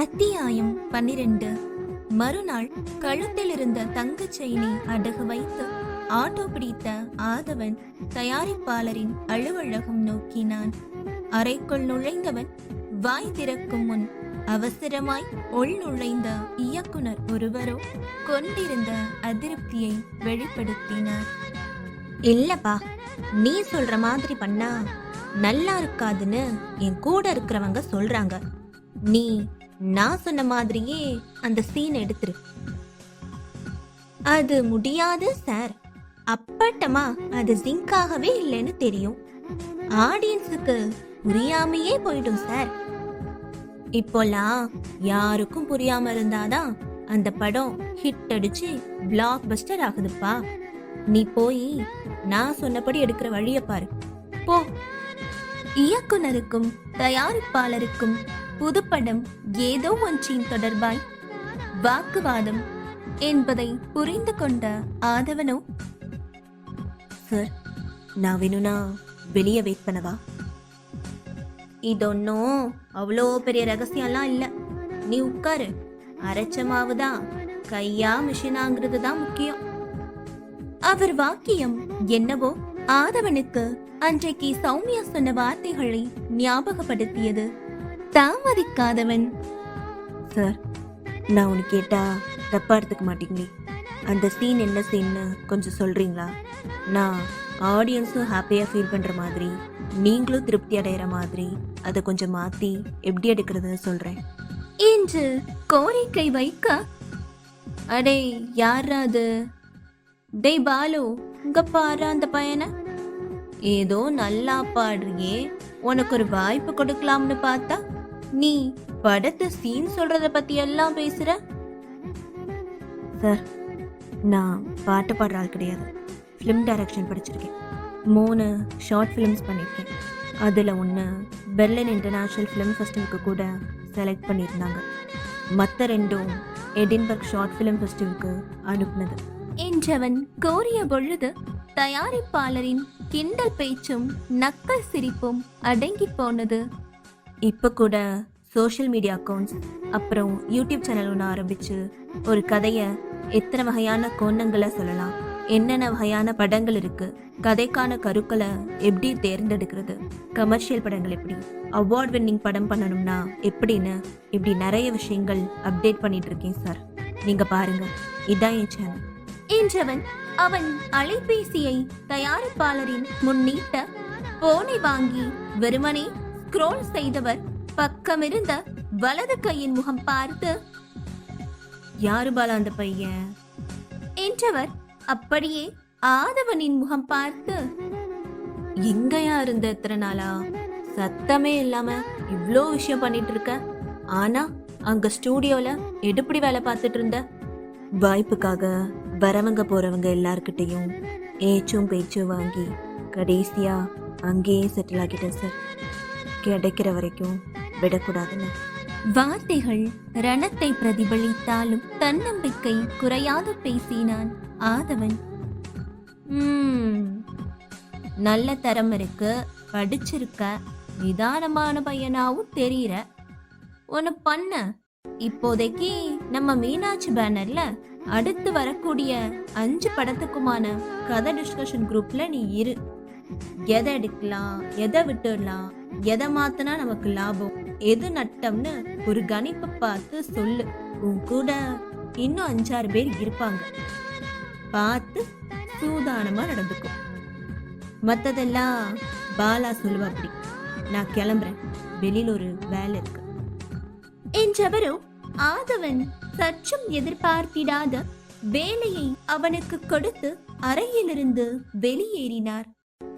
அத்தியாயம் பன்னிரண்டு. மறுநாள் கழுத்தில் இருந்த தங்கச் செயினை அடகு வைத்து ஆட்டோ பிடித்த ஆதவன் தயாரிப்பாளரின் அலுவலகம் நோக்கினான். அறைக்குள் நுழைந்தவன் வாய் திறக்கும் முன் அவசரமாய் உள் நுழைந்த இயக்குனர் ஒருவரோ கொண்டிருந்த அதிருப்தியை வெளிப்படுத்தினார். இல்லப்பா நீ சொல்ற மாதிரி பண்ணா நல்லா இருக்காதுன்னு என் கூட இருக்கிறவங்க சொல்றாங்க. நீ நான் சொன்ன மாதிரியே அந்த சீன் எடுத்துரு. அது முடியாது சார் அப்பட்டமா அது ஜிங்காகவே இல்லைன்னு தெரியும். ஆடியன்ஸுக்கு புரியாமையே போயிடும் சார் இப்போலாம் யாருக்கும் புரியாம இருந்தாதான் அந்த படம் ஹிட் அடிச்சு பிளாக் பஸ்டர் ஆகுதுப்பா. நீ போய் நான் சொன்னபடி எடுக்கிற வழிய பாரு. போ. இயக்குனருக்கும் தயாரிப்பாளருக்கும் புதுப்படம் ஏதோ ஒன்றின் தொடர்பாய். வாக்குவாதம் என்பதை புரிந்து கொண்ட ஆதவனோ? சார் நான் வேணும்னா வெளியே வெயிட் பண்ணவா? இதொன்னும் அவ்வளோ பெரிய ரகசியம்லாம் இல்லை. நீ உட்காரு. அரைச்ச மாவு தான். கையா மிஷினாங்கிறது தான் முக்கியம். அவர் வாக்கியம் என்னவோ ஆதவனுக்கு அன்றைக்கு சௌமியா சொன்ன வார்த்தைகளை ஞாபகப்படுத்தியது தாமதிக்காதவன். சார் நான் உனக்கு கேட்டா தப்பா எடுத்துக்க மாட்டீங்களே. அந்த சீன் என்ன சீன்னு கொஞ்சம் சொல்றீங்களா? நான் ஆடியன்ஸும் ஹாப்பியாக ஃபீல் பண்ணுற மாதிரி நீங்களும் திருப்தி அடைகிற மாதிரி அதை கொஞ்சம் மாற்றி எப்படி எடுக்கிறதுன்னு சொல்கிறேன் என்று கோரிக்கை வைக்க. அடே யாரா அது? டேய் பாலு இங்க பாரு அந்த பையனை. ஏதோ நல்லா பாடுறியே. உனக்கு ஒரு வாய்ப்பு கொடுக்கலாம்னு பார்த்தா நீ படத்து சீன் சொல்றத பத்தி எல்லாம் பேசுற? சார் நான் பாட்டு பாடுற ஆள் கிடையாது. ஃபிலிம் டைரக்ஷன் படிச்சிருக்கேன். மூணு ஷார்ட் ஃபிலிம்ஸ் பண்ணியிருக்கேன். அதில் ஒன்று பெர்லின் இன்டர்நேஷ்னல் ஃபிலிம் ஃபெஸ்டிவலுக்கு கூட செலக்ட் பண்ணியிருந்தாங்க. மற்ற ரெண்டும் எடின்பர்க் ஷார்ட் ஃபிலிம் ஃபெஸ்டிவலுக்கு அனுப்புனது. என்றவன் கோரிய பொழுது தயாரிப்பாளரின் கிண்டல் பேச்சும் நக்கல் சிரிப்பும் அடங்கி போனது இப்போ கூட சோஷியல் மீடியா அக்கௌண்ட்ஸ் அப்புறம் யூடியூப் சேனல் ஒன்று ஆரம்பித்து ஒரு கதையை எத்தனை வகையான கோணங்களை சொல்லலாம் என்னென்ன வகையான படங்கள் இருக்குது கதைக்கான கருக்களை எப்படி தேர்ந்தெடுக்கிறது கமர்ஷியல் படங்கள் எப்படி அவார்ட் வின்னிங் படம் பண்ணணும்னா எப்படின்னு இப்படி நிறைய விஷயங்கள் அப்டேட் பண்ணிட்டு இருக்கேன் சார் நீங்கள் பாருங்கள் இதான் என் சேனல் என்றவன் அவன் அலைபேசியை தயாரிப்பாளரின் முன்னிட்ட போனை வாங்கி வெறுமனே ஸ்க்ரோல் செய்தவர் பக்கமிருந்த வலது கையின் முகம் பார்த்து யாரு பாலா அந்த பையன்? என்றவர் அப்படியே ஆதவனின் முகம் பார்த்து எங்கயா இருந்த இத்தனை நாளா? சத்தமே இல்லாம இவ்ளோ விஷயம் பண்ணிட்டு இருக்க ஆனா அங்க ஸ்டூடியோல எடுப்படி வேலை பார்த்துட்டு இருந்த வாய்ப்புக்காக வரவங்க போறவங்க எல்லார்கிட்டையும் ஏச்சும் பேச்சும் வாங்கி கடைசியா அங்கேயே செட்டில் ஆகிட்டேன் சார். கிடைக்கிற வரைக்கும் விடக்கூடாதுன்னு வார்த்தைகள் ரணத்தை பிரதிபலித்தாலும் தன்னம்பிக்கை குறையாது பேசினான் ஆதவன். நல்ல தரம் இருக்கு படிச்சிருக்க நிதானமான பையனாவும் தெரியற. ஒன்னு பண்ண. இப்போதைக்கு நம்ம மீனாட்சி பேனர்ல அடுத்து வரக்கூடிய அஞ்சு படத்துக்குமான கதை டிஸ்கஷன் குரூப்ல நீ இரு. எதை எடுக்கலாம் எதை விட்டுடலாம் எதை மாத்தினா நமக்கு லாபம் எது நட்டம்னு ஒரு கணிப்பை பார்த்து சொல்லு. உன் கூட இன்னும் அஞ்சாறு பேர் இருப்பாங்க. பார்த்து சூதானமா நடந்துக்கும் மற்றதெல்லாம் பாலா சொல்லுவா அப்படி. நான் கிளம்புறேன். வெளியில ஒரு வேலை இருக்கு. என்றவரோ ஆதவன் சற்றும் எதிர்பார்த்திடாத வேலையை அவனுக்கு கொடுத்து அறையிலிருந்து வெளியேறினார்.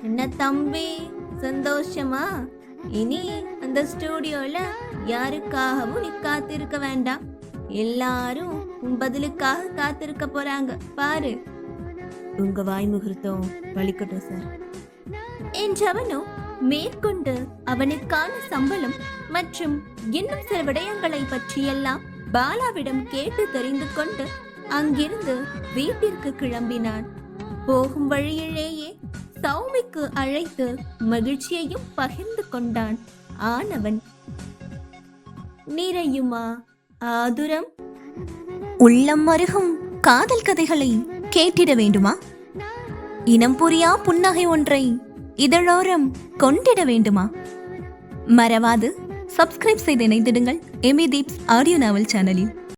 என்ன தம்பி? சந்தோஷமா? இனி அந்த ஸ்டூடியோல யாருக்காகவும் நீ காத்திருக்க வேண்டாம். எல்லாரும் உன் பதிலுக்காக காத்திருக்க போறாங்க. பாரு. உங்க வாய் முகூர்த்தம் வலிக்கட்டும் சார். என்றவனோ மேற்கொண்டு அவனுக்கான சம்பளம் மற்றும் இன்னும் சில விடயங்களை பற்றியெல்லாம் பாலாவிடம் கேட்டு தெரிந்து கொண்டு அங்கிருந்து வீட்டிற்கு கிளம்பினான். போகும் வழியிலேயே சௌமிக்கு அழைத்து மகிழ்ச்சியையும் பகிர்ந்து கொண்டான் ஆனவன். நிறையுமா? ஆதுரம்? உள்ளம் மருகும் காதல் கதைகளை கேட்டிட வேண்டுமா? இனம் புரியா புன்னகை ஒன்றை இதழோரம் கொண்டிட வேண்டுமா? மறவாது சப்ஸ்கிரைப் செய்து இணைந்திடுங்கள். எமி தீப்ஸ் ஆடியோ நாவல் சேனலில்.